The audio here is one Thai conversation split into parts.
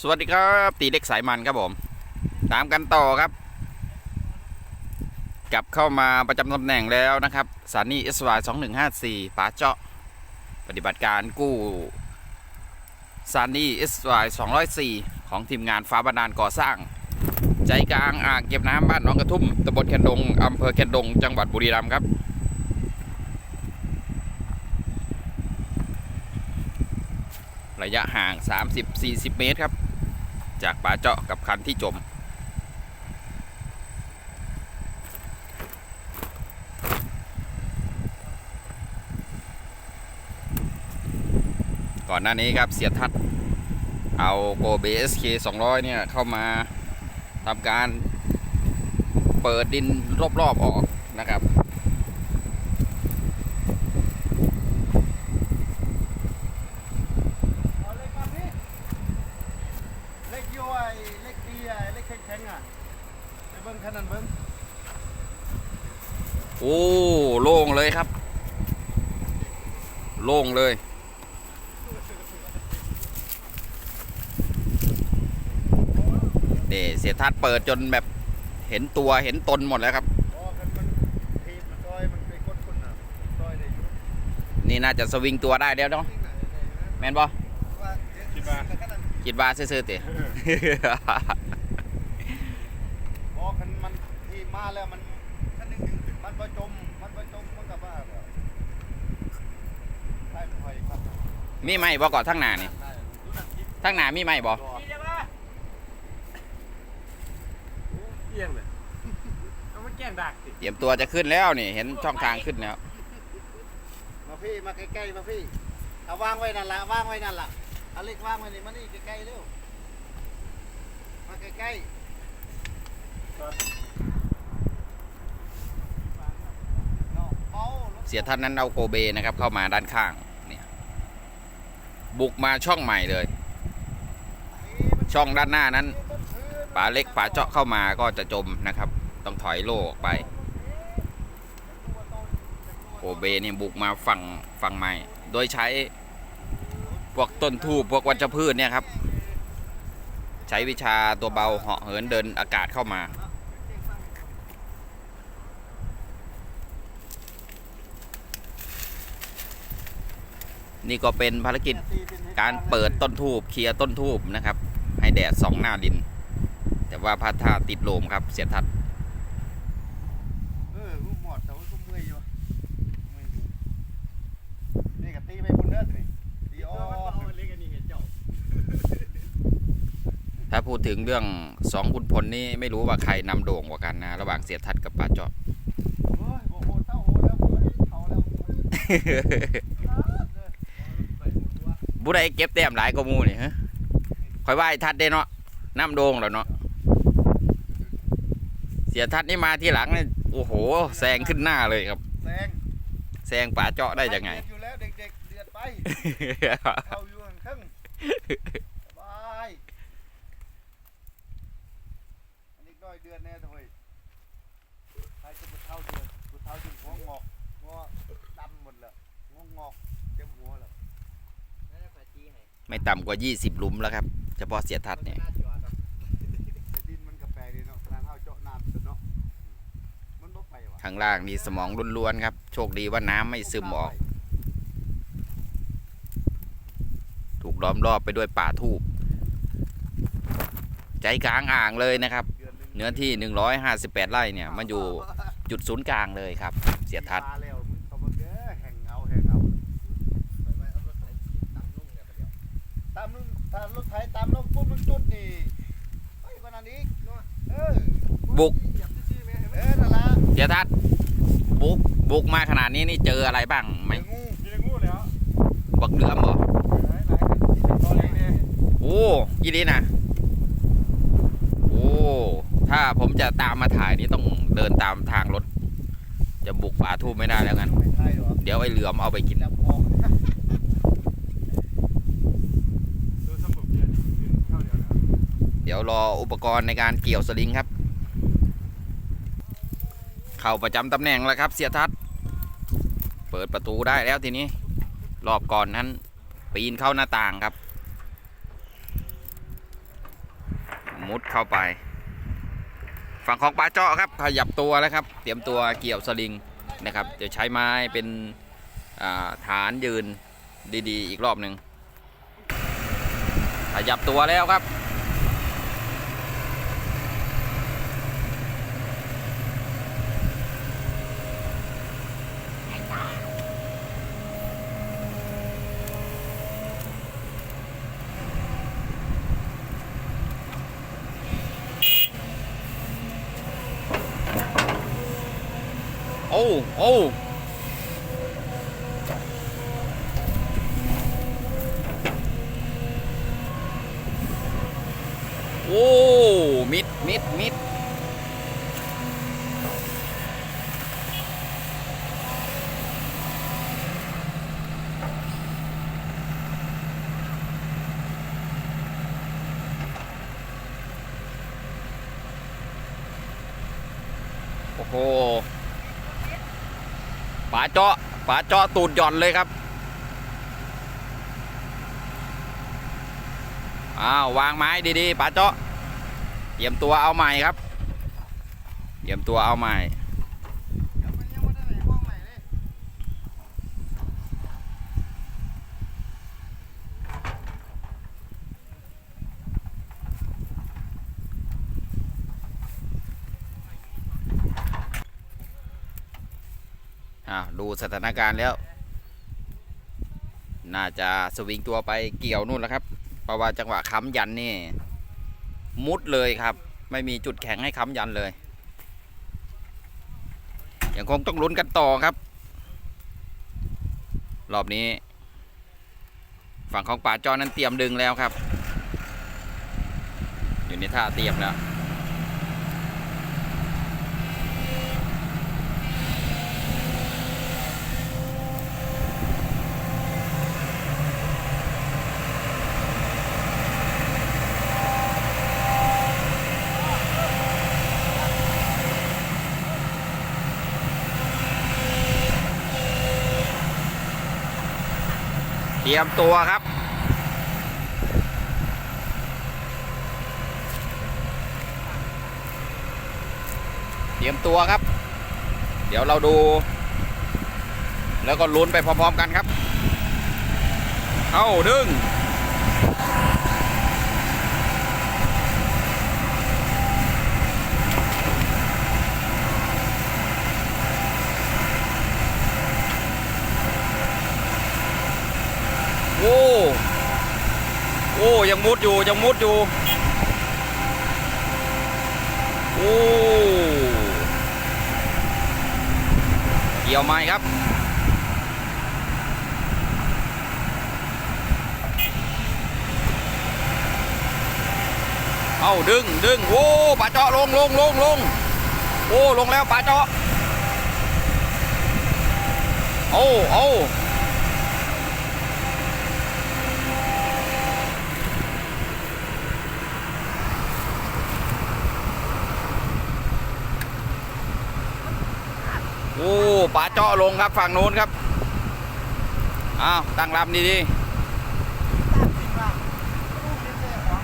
สวัสดีครับ ตีเล็กสายมันครับผม ตามกันต่อครับ กลับเข้ามาประจำตำแหน่งแล้วนะครับสถานีเอสวายสองหนึ่งห้าสี่ป่าเจาะ ปฏิบัติการกู้สถานีเอสวายสองร้อยสี่ของทีมงานฟ้าบาดาลก่อสร้าง ใจกลางอ่างเก็บน้ำบ้านหนองกระทุ่มตำบลแคนดงอำเภอแคนดง จังหวัดบุรีรัมย์ครับระยะห่าง 30-40 เมตรครับ จากป่าเจาะกับคันที่จม ก่อนหน้านี้ครับเสียทัศน์เอาโกเบสเค200เนี่ย เข้ามาทำการเปิดดินรอบๆออกนะครับ เอาเล็กมาพี่เล็กย้อยเล็กดีอะเล็กแข็งๆอะไปเบิ้งขนาดเบิ้งโอ้โล่งเลยครับ โล่งเลยนี่เสียทัศน์เปิดจนแบบเห็นตัวเห็นตนหมดแล้วครับอ๋อคันมันทีมันซอยมันไปกดคนอะซอยได้อยู่นี่น่าจะสวิงตัวได้แล้วเนาะจริงอะได้อยู่นะแมนบอว่าคิดว่าขนาดคิดว่าซื่อๆติ อ๋อคันมันที มาแล้วมันคันหนึงมันประจมมันประจมมันกับว่าแบบได้ไม่ค่อยครับมีไหมบ่ก่อนทั้งหน้านี่ได้ดูหนังคลิปทั้งหน้ามีไหมบ่รอนี่จะมาเกี่ยงเลยเอามาแกล้งดักสิเตรียมตัวจะขึ้นแล้วนี่ เห็นช่องทางขึ้นแล้วมาพี่มาใกล้ๆมาพี่เอาวางไว้นั่นละวางไว้นั่นละเอาเล็กวางไว้นี่มานี่ใกล้ๆเร็วมาใกล้ๆเนาะ เสียท่านนั้นเอาโกเบนะครับ เข้ามาด้านข้างเนี่ยบุกมาช่องใหม่เลย ช่องด้านหน้านั้นป่าเล็กป่าเจาะเข้ามาก็จะจมนะครับ ต้องถอยโล่ออกไปโกเบเนี่ยบุกมาฝั่งฝั่งใหม่ โดยใช้พวกต้นทูบพวกวัชพืชเนี่ยครับ ใช้วิชาตัวเบาเหาะเหินเดินอากาศเข้ามา นี่ก็เป็นภารกิจการเปิดต้นทูบเคลียร์ต้นทูบนะครับ ให้แดดสองหน้าดิน แต่ว่าพัดท่าติดลมครับ เสียทัดเออกูหมดแต่ว่ากูเมื่อยอยู่เมื่อยอยู่นี่ก็ตีไปบุญเด้อสิตีออเอากเล็กอันนี้เห็นเจ้าถ้าพูดถึงเรื่องสองคุณพลนี่ไม่รู้ว่าใครนำโด่งกว่ากันนะ ระหว่างเสียทัดกับป่าเจาะเฮ้ยโอ้โบุได้เก็บแต้มหลายกว่าหมูนี่ฮะคอยว่าไอ้ทัดได้เนาะน้ำโด่งแล้วเนาะเสียทัดนี่มาที่หลังนี่โอ้โหแซงขึ้นหน้าเลยครับ แซงแซงป่าเจาะได้ยังไงเดือดอยู่แล้วเด็กๆเดือดไปเข้าอยู่ข้างครึ่งสบายอันนี้ด้อยเดือนแน่เลยใครจะไปเท่าเดือนกูเท่าจนหัวงอกหัวดำหมดแล้วหัวงอก ไม่ต่ำกว่า 20 หลุมแล้วครับ เฉพาะเสียทัดเนี่ยหน้าจอครับแต่ดินมันก็แปลกดีเนาะการเท่าเจาะน้ำสุดเนาะมันบ่ไปว่ะข้างล่างนี่สมองล้วนๆครับ โชคดีว่าน้ำไม่ซึมออก ถูกล้อมรอบไปด้วยป่าทูบใจกลางอ่างเลยนะครับเดือนหนึ่งเนื้อที่ 158 ไร่เนี่ย มันอยู่จุดศูนย์กลางเลยครับ เสียทัด ปลาแล้ว ถไถตามรถปุ๊บมึงจุดนี่ไปกว่านั้นอีกเนาะเออบุก เหยียบซื่อๆไหมเห็นไหมเออนั่นละเสียทัดบุกบุกมาขนาดนี้นี่เจออะไรบ้างไหมเจองูมีแต่งูแล้วบักเดือมเหรอหลายหลายกันที่เป็นตัวเล็กเนี่ยโอ้ยี่ดีนะโอ้ถ้าผมจะตามมาถ่ายนี่ต้องเดินตามทางรถ จะบุกป่าทูบไม่ได้แล้วกันไม่ใช่หรอกเดี๋ยวไอ้เหลือมเอาไปกิน จับออก ดูสมุดเดียวนี่เข้าเดียวนะ เดี๋ยวรออุปกรณ์ในการเกี่ยวสลิงครับ เข้าประจำตำแหน่งแล้วครับ เสียทัศเปิดประตูได้แล้วทีนี้รอบก่อนนั้น ปีนเข้าหน้าต่างครับ มุดเข้าไป ฝั่งของปลาเจาะครับขยับตัวแล้วครับ เตรียมตัวเกี่ยวสลิงนะครับเดี๋ยวใช้ไม้เป็นาฐานยืนดีๆ อีกรอบหนึ่งขยับตัวแล้วครับ โอ้โอ้โอ้ มิด มิด มิด โอ้โห ป๋าเจาะป๋าเจาะตูดหย่อนเลยครับอ้าววางไม้ดีๆป๋าเจาะเตรียมตัวเอาใหม่ครับเตรียมตัวเอาใหม่ เดี๋ยวมันยังไม่ได้ไหนห้องไหนเลย อ่าดูสถานการณ์แล้ว น่าจะสวิงตัวไปเกี่ยวนู่นแล้วครับ เพราะว่าจังหวะค้ำยันนี่ มุดเลยครับ ไม่มีจุดแข็งให้ค้ำยันเลยยังคงต้องลุ้นกันต่อครับ รอบนี้ ฝั่งของป่าจอนั้นเตรียมดึงแล้วครับ อยู่ในท่าเตรียมแล้ว เตรียมตัวครับ เตรียมตัวครับ เดี๋ยวเราดู แล้วก็ลุ้นไปพร้อมๆกันครับ เข้าดึง โอ้ โอ้ยังมุดอยู่ยังมุดอยู่โอ้เกี่ยวไม้ครับเอาดึงดึงโอ้ปลาเจาะลงลงลงลงโอ้ลงแล้วปลาเจาะโอ้โอ้โปลาเจาะลงครับฝั่งนู้นครับอ้าวตั้งลำดีดีๆ ตั้งสิว่าลูกเลี้ยงเจ้าของ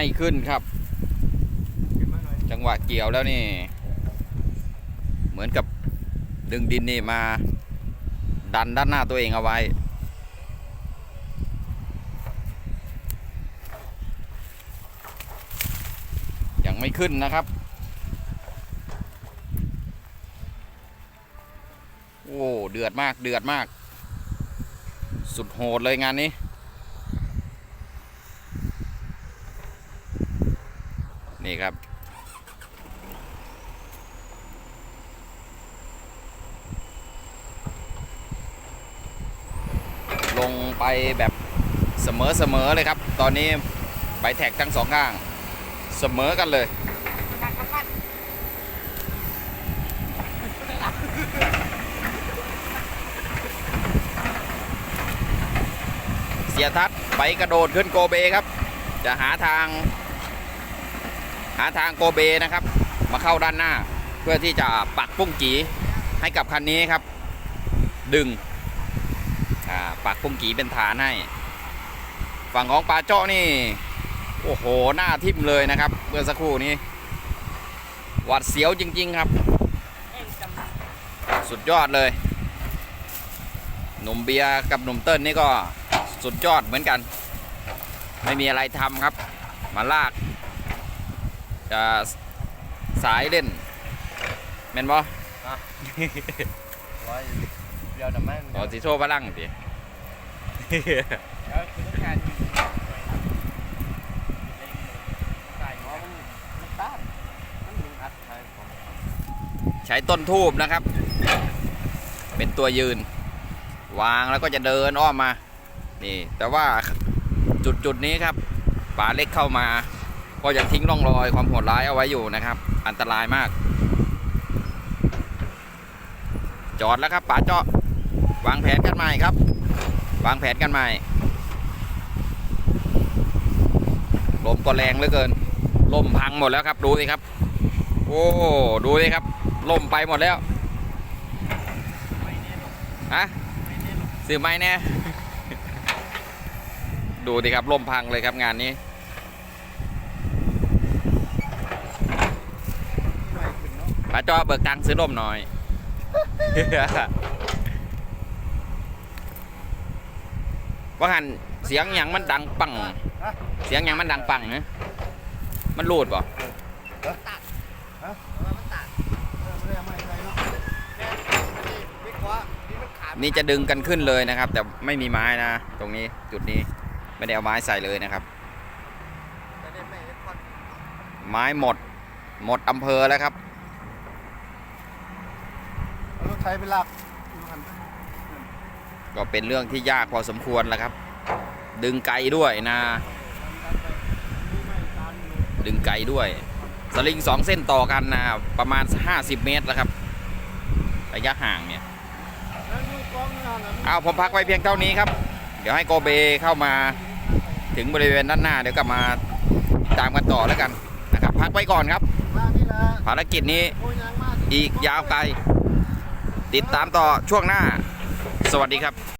ไม่ขึ้นครับ จังหวะเกี่ยวแล้วนี่ เหมือนกับดึงดินนี่มา ดันด้านหน้าตัวเองเอาไว้ ยังไม่ขึ้นนะครับ โอ้ เดือดมากเดือดมาก สุดโหดเลยงานนี้ี่ครับ ลงไปแบบเสมอเเลยครับ ตอนนี้ใบแท็กทั้งสองข้าง เสมอกันเลยเสียทัดไปกระโดดขึ้นโกเบครับ จะหาทาง หาทางโกเบนะครับ มาเข้าด้านหน้า เพื่อที่จะปักปุ้งกีให้กับคันนี้ครับ ดึงปักปุ้งกีเป็นฐานให้ ฝั่งของปลาเจาะนี่ โอ้โหหน้าทิ่มเลยนะครับเมื่อสักครู่นี้หวัดเสียวจริง ๆ ครับ สุดยอดเลย หนุ่มเบียร์กับหนุ่มเติ้ลนี่ก็สุดยอดเหมือนกัน ไม่มีอะไรทำครับ มาลาก สายเล่นแม่นบ่ไว้เดี๋ยวน้ำมันขอสิโชว์พลังสิแล้วคือต้องการอยู่ใส่อ๋อมันมันต้านมันยิงอัดใช่ผมใช้ต้นทูบนะครับ เป็นตัวยืน วางแล้วก็จะเดินอ้อมมา นี่ แต่ว่าจุดจุดๆนี้ครับป่าเล็กเข้ามา ก็ยังทิ้งร่องรอยความโหดร้ายเอาไว้อยู่นะครับ อันตรายมาก จอดแล้วครับป่าเจาะวางแผนกันใหม่ครับ วางแผนกันใหม่ลมก็แรงเหลือเกินลมพังหมดแล้วครับดูสิครับ โอ้ดูสิครับลมไปหมดแล้วฮะซื้อไม้แน่ดูดิครับลมพังเลยครับงานนี้ ไม่ขึ้นเนาะ ป้าจอเบิกตังค์ซื้อล่มหน่อย ว่าหันเสียงหยังมันดังปัง เสียงหยังมันดังปังนะมันรูดป่ะนี่จะดึงกันขึ้นเลยนะครับ แต่ไม่มีไม้นะ ตรงนี้จุดนี้ไม่ได้เอาไม้ใส่เลยนะครับ ไม้หมด หมดอำเภอแล้วครับ เอารถไถไปลากมันก็เป็นเรื่องที่ยากพอสมควรแล้วครับ ดึงไกลด้วยนะ ดึงไกลด้วย สลิงสองเส้นต่อกันนะประมาณ 50 เมตรแล้วครับระยะห่างเนี่ยแล้วดูกล้องนั่นน่ะเอาผมพักไว้เพียงเท่านี้ครับ เดี๋ยวให้โกเบเข้ามาถึงบริเวณด้านหน้า เดี๋ยวกลับมาติดตามกันต่อแล้วกันนะครับ พักไว้ก่อนครับมานี่แหละภารกิจนี้โอ้ยยางมากอีกยาวไกล ติดตามต่อช่วงหน้า สวัสดีครับ